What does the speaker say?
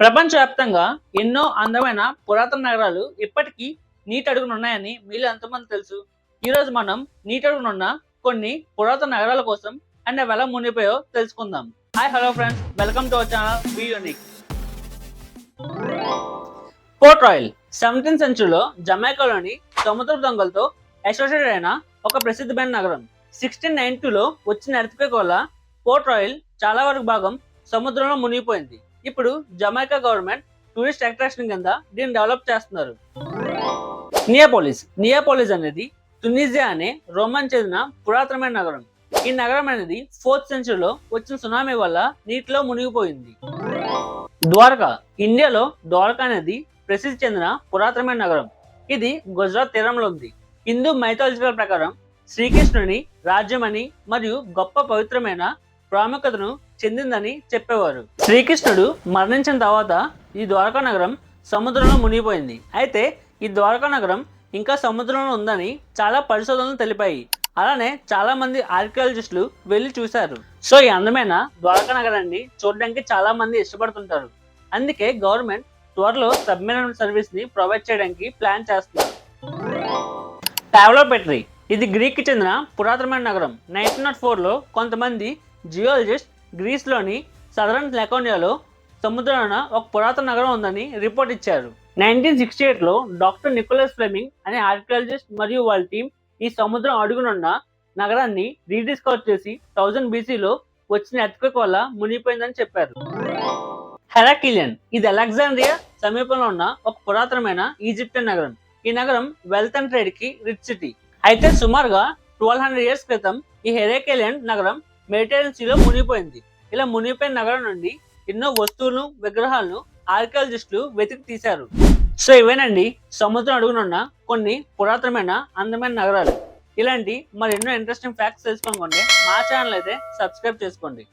ప్రపంచవ్యాప్తంగా ఎన్నో అందమైన పురాతన నగరాలు ఇప్పటికీ నీటడుగునున్నాయని ఉన్నాయని మీలో ఎంతమంది తెలుసు? ఈరోజు మనం నీటడుగునున్న ఉన్న కొన్ని పురాతన నగరాల కోసం అండ్ అవి ఎలా మునిగిపోయో తెలుసుకుందాం. Hi hello friends. Welcome to our channel. Be unique Port Royal seventeen సెంచురీలో జమైకాలోని సముద్ర దొంగలతో అసోసియేటెడ్ అయిన ఒక ప్రసిద్ధమైన నగరం. సిక్స్టీన్ నైన్లో వచ్చిన ఎర్త్క్వేక్ వల్ల పోర్ట్ రాయల్ చాలా వరకు భాగం సముద్రంలో మునిగిపోయింది. ఇప్పుడు జమైకా గవర్నమెంట్ టూరిస్ట్ అట్రాక్షన్ కింద దీన్ని డెవలప్ చేస్తున్నారు. నియాపోలిస్ నియాపోలిస్ అనేది తునిజియా అనే రోమన్ చెందిన పురాతనమైన నగరం. ఈ నగరం అనేది ఫోర్త్ సెంచురీలో వచ్చిన సునామీ వల్ల నీటిలో మునిగిపోయింది. ద్వారకా. ఇండియాలో ద్వారకా అనేది ప్రసిద్ధి చెందిన పురాతనమైన నగరం. ఇది గుజరాత్ తీరంలో ఉంది. హిందూ మైథాలజికల్ ప్రకారం శ్రీకృష్ణుని రాజ్యమని మరియు గొప్ప పవిత్రమైన ప్రాముఖ్యతను చెందిందని చెప్పేవారు. శ్రీకృష్ణుడు మరణించిన తర్వాత ఈ ద్వారకా నగరం సముద్రంలో మునిగిపోయింది. అయితే ఈ ద్వారకా నగరం ఇంకా సముద్రంలో ఉందని చాలా పరిశోధనలు తెలిపాయి. అలానే చాలా మంది ఆర్కియాలజిస్టులు వెళ్ళి చూశారు. సో ఈ అందమైన ద్వారకా నగరాన్ని చూడడానికి చాలా మంది ఇష్టపడుతుంటారు. అందుకే గవర్నమెంట్ త్వరలో సబ్మెరైన్ సర్వీస్ని ప్రొవైడ్ చేయడానికి ప్లాన్ చేస్తున్నారు టావ్లోపెట్రీ ఇది గ్రీక్ చెందిన పురాతనమైన నగరం. నైన్టీన్ నాట్ ఫోర్లో కొంతమంది జియోలజిస్ట్ గ్రీస్లోని సదరన్ లెకోనియాలో సముద్రాన ఒక పురాతన నగరం ఉందని రిపోర్ట్ ఇచ్చారు. నైన్టీన్ సిక్స్టీ ఎయిట్లో డాక్టర్ నికోలస్ ఫ్లెమింగ్ అనే ఆర్కియాలజిస్ట్ మరియు వాళ్ళ టీం ఈ సముద్రం అడుగునున్న నగరాన్ని రీడిస్కవర్ చేసి థౌజండ్ బీసీలో వచ్చిన ఎర్త్క్వేక్ వల్ల మునిగిపోయిందని చెప్పారు. హెరాకిలియన్ ఇది అలెగ్జాండ్రియా సమీపంలో ఉన్న ఒక పురాతనమైన ఈజిప్షియన్ నగరం. ఈ నగరం వెల్త్ అండ్ ట్రేడ్కి రిచ్ సిటీ అయితే సుమారుగా ట్వెల్వ్ హండ్రెడ్ ఇయర్స్ క్రితం ఈ హెరాకిలియన్ నగరం మెడిటేరియన్ సీలో మునిగిపోయింది. ఇలా మునిగిపోయిన నగరం నుండి ఎన్నో వస్తువులను విగ్రహాలను ఆర్కియాలజిస్టులు వెతికి తీశారు. సో ఇవేనండి. సముద్రం అడుగునున్న కొన్ని పురాతనమైన అందమైన నగరాలు. ఇలాంటి మరి ఎన్నో ఇంట్రెస్టింగ్ ఫ్యాక్ట్స్ తెలుసుకోనుకోండి. మా ఛానల్ అయితే సబ్స్క్రైబ్ చేసుకోండి.